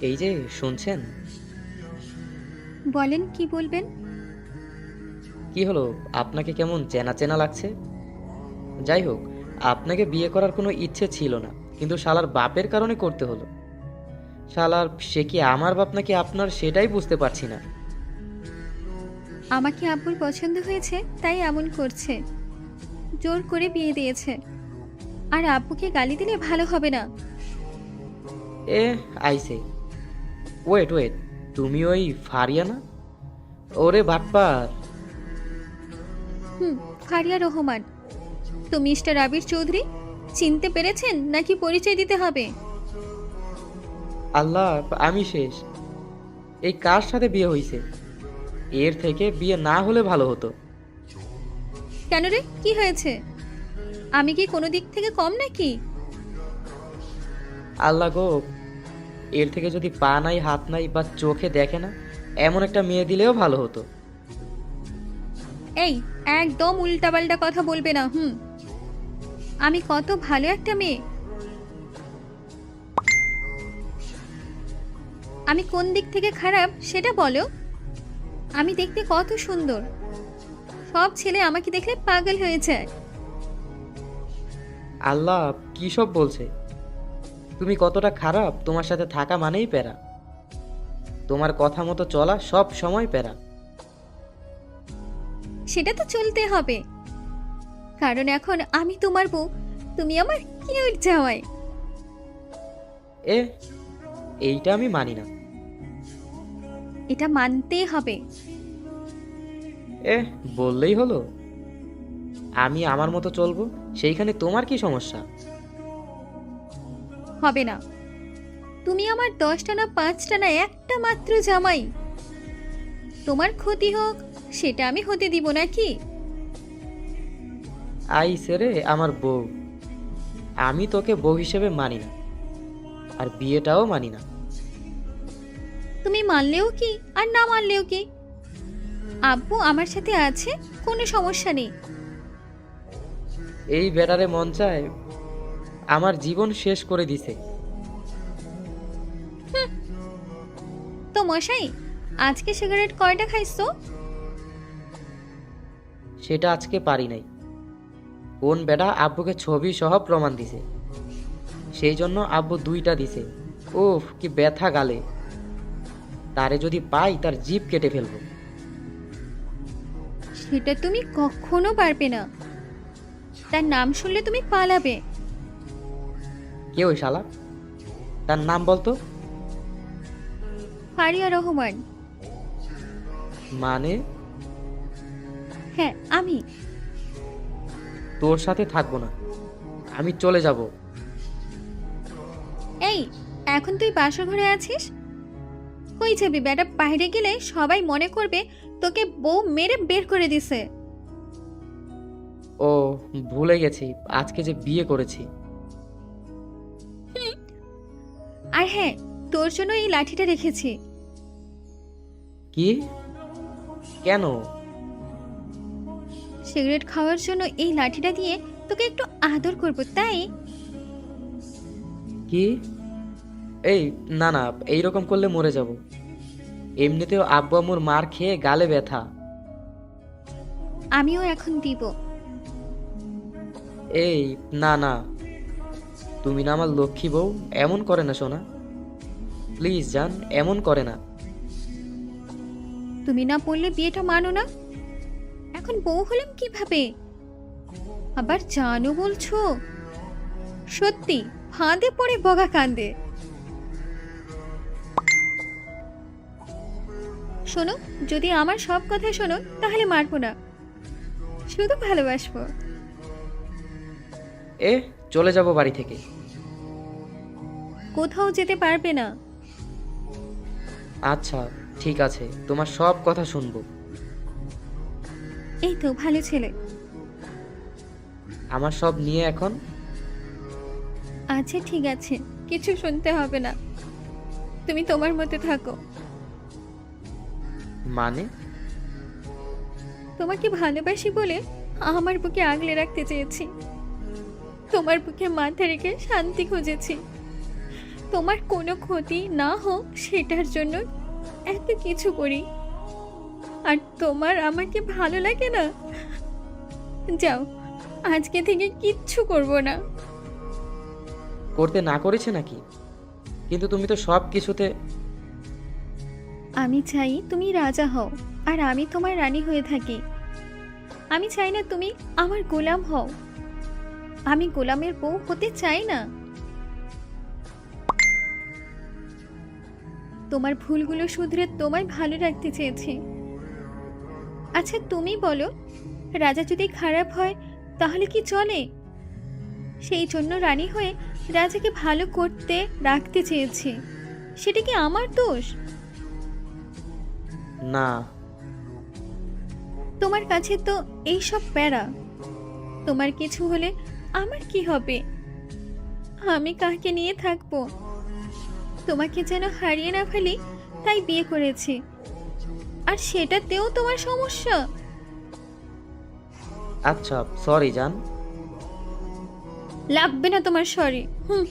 এই যে শুনছেন? বলেন কি বলবেন? কি হলো? আপনাকে কেমন চেনা চেনা লাগছে? যাই হোক আপনাকে বিয়ে করার কোনো ইচ্ছে ছিল না কিন্তু শালার বাপের কারণে করতে হলো। শালার সে কি আমার বাপ নাকি আপনার সেটাই বুঝতে পারছি না। আমাকে আব্বুর পছন্দ হয়েছে তাই এমন করছে। জোর করে বিয়ে দিয়েছে। আর আব্বুকে গালি দিলে ভালো হবে না। এ আইসে। ওয়েট ওয়েট তুমি ওই ফারিয়া না? ওরে বাটপার হুম ফারিয়া রহমান। তো মিস্টার আবির চৌধুরী? চিনতে পেরেছেন নাকি পরিচয় দিতে হবে? আল্লাহ আমি শেষ। এই কার সাথে বিয়ে হয়েছে এর থেকে বিয়ে না হলে ভালো হতো। কেন রে? কি হয়েছে? আমি কি কোনো দিক থেকে কম নাকি? আল্লাহ গো এর থেকে যদি পা নাই হাত নাই বা চোখে দেখে না এমন একটা মেয়ে দিলেও ভালো হতো। এই একদম উল্টাপাল্টা কথা বলবে না হুম। আমি কত ভালো একটা মেয়ে। আমি কোন দিক থেকে খারাপ সেটা বলো। আমি দেখতে কত সুন্দর। সব ছেলে আমাকে দেখলে পাগল হয়ে যায়। আল্লাহ কী সব বলছে? তুমি কতটা খারাপ তোমার সাথে থাকা মানেই প্যারা। তোমার কথা মতো চলা সব সময় প্যারা। সেটা তো চলতে হবে। কারণ এখন আমি তোমার বউ তুমি আমার কিউট জামাই। এ এইটা আমি মানি না। এটা মানতেই হবে। এ বললেই হলো। আমি আমার মতো চলবো সেইখানে তোমার কি সমস্যা? হবে না। তুমি আমার দশটা না পাঁচটা না একটা মাত্র জামাই। তোমার ক্ষতি হোক সেটা আমি হতে দিব নাকি? আইসে রে আমার বউ। আমি তোকে বউ হিসেবে মানি না আর বিয়েটাও মানি না। তুমি মানলেও কি আর না মানলেও কি? আব্বু আমার সাথে আছে কোনো সমস্যা নেই। এই বেড়ারে মন চায় আমার জীবন শেষ করে দিছে। তো মশাই আজকে সিগারেট কয়টা খাইছো? সেটা আজকে পারি নাই। কোন বেটা আব্বুকে ছবি সহ প্রমাণ দিছে। সেই জন্য আব্বু দুইটা দিছে। উফ কি ব্যথা গালে। তারে যদি পাই তার জিভ কেটে ফেলব। সেটা তুমি কখনো পারবে না। তার নাম শুনলে তুমি পালাবে। কে ওই শালা? তার নাম বলতো? ফারিয়া রহমান। মানে? হ্যাঁ আমি। তোর সাথে থাকব না। আমি চলে যাব। এই এখন তুই বাসর ঘরে আছিস? কই যাবি বেটা? বাইরে গেলে সবাই মনে করবে তোকে বউ মেরে বের করে দিছে। ও ভুলে গেছি। আজকে যে বিয়ে করেছি। আর হ্যাঁ তোর জন্য এই লাঠিটা রেখেছি। কি? কেন? সিগারেট খাওয়ার জন্য এই লাঠিটা দিয়ে তোকে একটু আদর করব তাই? কি? এই না না এইরকম করলে মরে যাব। এমনিতেও আব্বু আম্মুর মার খেয়ে গালে ব্যথা। আমিও এখন দিব। এই না না। তুমি না আমার লক্ষ্মী বউ এমন করে না সোনা। প্লিজ জান এমন করে না। তুমি না বললে বিয়েটা মানো না? এখন বউ হলাম কীভাবে? আবার জানো বলছো? সত্যি ফাঁদে পড়ে বগা কান্দে। শোনো যদি আমার সব কথা শোনো তাহলে মারবো না। শুধু ভালোবাসবো। এ চলে যাব বাড়ি থেকে। কোথাও যেতে পারবে না। আচ্ছা ঠিক আছে তোমার সব কথা শুনব। এই তো ভালো ছেলে। আমার সব নিয়ে এখন? আচ্ছা ঠিক আছে কিছু শুনতে হবে না। তুমি তোমার মতো থাকো। মানে? তোমাকে ভালোবাসি বলে আমার বুকে আগলে রাখতে চেয়েছি। তোমার বুকে মাথা রেখে শান্তি খুঁজেছি। তোমার কোনো ক্ষতি না হোক সেটার জন্য এত কিছু করি। আর তোমার আমাকে ভালো লাগে না? যাও আজকে থেকে কিচ্ছু করব না। করতে না করেছে নাকি? কিন্তু তুমি তো সব কিছুতে আমি চাই তুমি রাজা হও আর আমি তোমার রানী হয়ে থাকি। আমি চাই না তুমি আমার গোলাম হও। আমি গোলামের বউ হতে চাই না। তোমার ভুলগুলো শুধরে তোমায় ভালো রাখতে চেয়েছি। আচ্ছা তুমি বলো রাজা যদি খারাপ হয় তাহলে কি চলে? সেই জন্য রানী হয়ে রাজাকে ভালো করতে রাখতে চেয়েছি। সেটা কি আমার দোষ? না। তোমার কাছে তো এইসব প্যারা। তোমার কিছু হলে আমার কি হবে? আমি কাকে নিয়ে থাকব? তোমাকে যেন হারিয়ে না ফেলি তাই বিয়ে করেছি। আর সেটাতেও তোমার সমস্যা। আচ্ছা সরি জান। লাগবে না তোমার সরি হুম।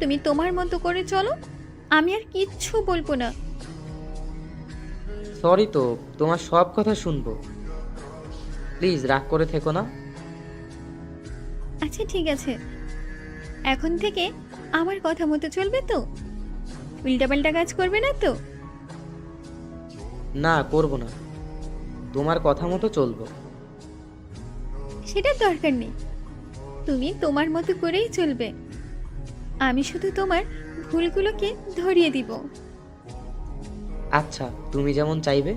তুমি তোমার মতো করে চলো আমি আর কিচ্ছু বলব না। সরি তো তোমার সব কথা শুনব। প্লিজ রাগ করে থেকো না। আচ্ছা ঠিক আছে। এখন থেকে আমার কথা মতো চলবে তো? উল্টাপাল্টা কাজ করবে না তো? না করব না। তোমার কথা মতো চলবো। সেটার দরকার নেই। তুমি তোমার মতো করেই চলবে। আমি শুধু তোমার ভুলগুলোকে ধরিয়ে দিব। আচ্ছা তুমি যেমন চাইবে।